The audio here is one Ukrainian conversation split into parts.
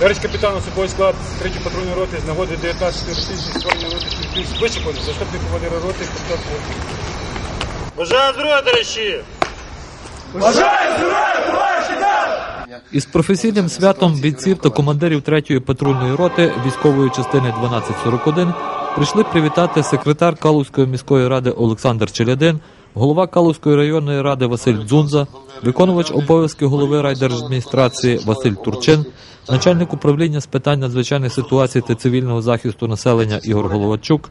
Товариш капітан особовий склад 3 патрульної роти з нагоди 19 російських створення внутрішніх військ вичеканий, заступник командира роти капітан Флотів. Бажаю здоров'я, товариші! Із професійним святом бійців та командирів 3-ї патрульної роти військової частини 1241 прийшли привітати секретар Калузької міської ради Олександр Челядин, голова Калузької районної ради Василь Дзунза, виконувач обов'язки голови райдержадміністрації Василь Турчин, начальник управління з питань надзвичайних ситуацій та цивільного захисту населення Ігор Головачук,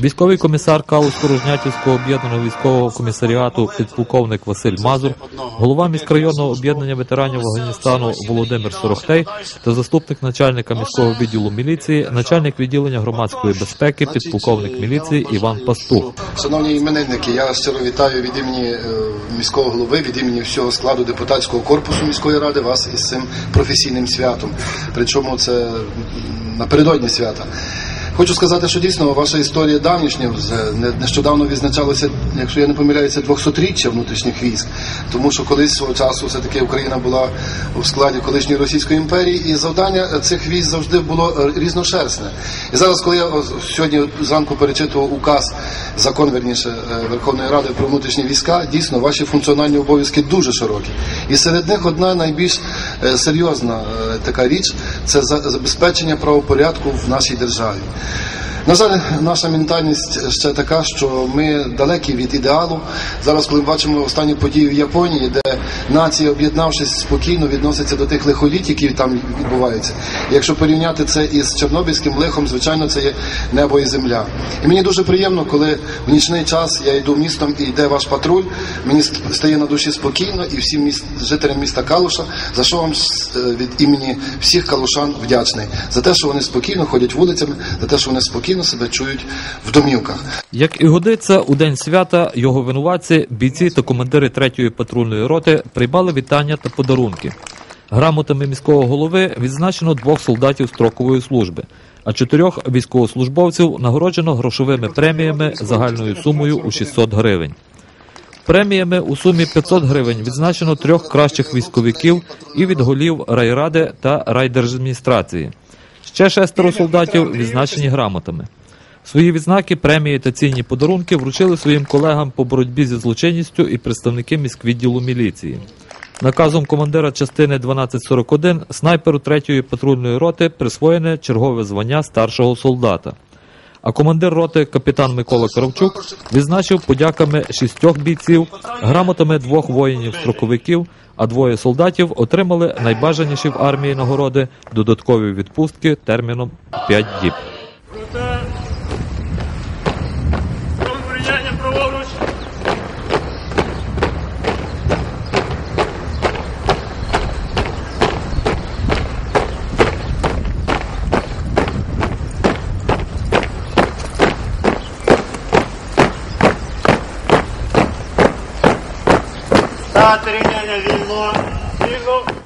військовий комісар Калузько-Рожнятівського об'єднаного військового комісаріату підполковник Василь Мазур, голова міськрайонного об'єднання ветеранів Афганістану Володимир Сорохтей та заступник начальника міського відділу міліції, начальник відділення громадської безпеки, підполковник міліції Іван Пастух. Шановні іменинники, я щиро вітаю від імені е, міського голови, від імені всього складу депутатського корпусу міської ради вас із цим професійним святом. Причому це напередодні свята. Хочу сказати, що дійсно ваша історія давнішня нещодавно відзначалося, якщо я не помиляюся, 200-річчя внутрішніх військ, тому що колись свого часу все таки Україна була у складі колишньої Російської імперії, і завдання цих військ завжди було е, різношерстне. І зараз, коли я сьогодні зранку перечитував указ, закон верніше е, Верховної Ради про внутрішні війська, дійсно ваші функціональні обов'язки дуже широкі. І серед них одна найбільш е, серйозна е, така річ це за- забезпечення правопорядку в нашій державі. На жаль, наша ментальність ще така, що ми далекі від ідеалу. Зараз, коли бачимо останні події в Японії, де нації, об'єднавшись спокійно, відносяться до тих лихоліт, які там відбуваються. Якщо порівняти це із Чорнобильським лихом, звичайно, це є небо і земля. І мені дуже приємно, коли в нічний час я йду містом і йде ваш патруль. Мені стає на душі спокійно і всім міст, жителям міста Калуша, за що вам е, від імені всіх калушан вдячний за те, що вони спокійно ходять вулицями, за те, що вони спокійно себе чують в домівках. Як і годиться, у день свята його винуватці, бійці та командири 3-ї патрульної роти приймали вітання та подарунки. Грамотами міського голови відзначено двох солдатів строкової служби, а чотирьох військовослужбовців нагороджено грошовими преміями загальною сумою у 600 гривень. Преміями у сумі 500 гривень відзначено трьох кращих військовиків і від голів райради та райдержадміністрації. Ще шестеро солдатів відзначені грамотами. Свої відзнаки, премії та цінні подарунки вручили своїм колегам по боротьбі зі злочинністю і представники міськвідділу міліції. Наказом командира частини 1241 снайперу 3-ї патрульної роти присвоєне чергове звання старшого солдата. А командир роти капітан Микола Кравчук відзначив подяками шістьох бійців, грамотами двох воїнів-строковиків, а двоє солдатів отримали найбажаніші в армії нагороди додаткові відпустки терміном 5 діб. Стати рівняння вільно, вільно.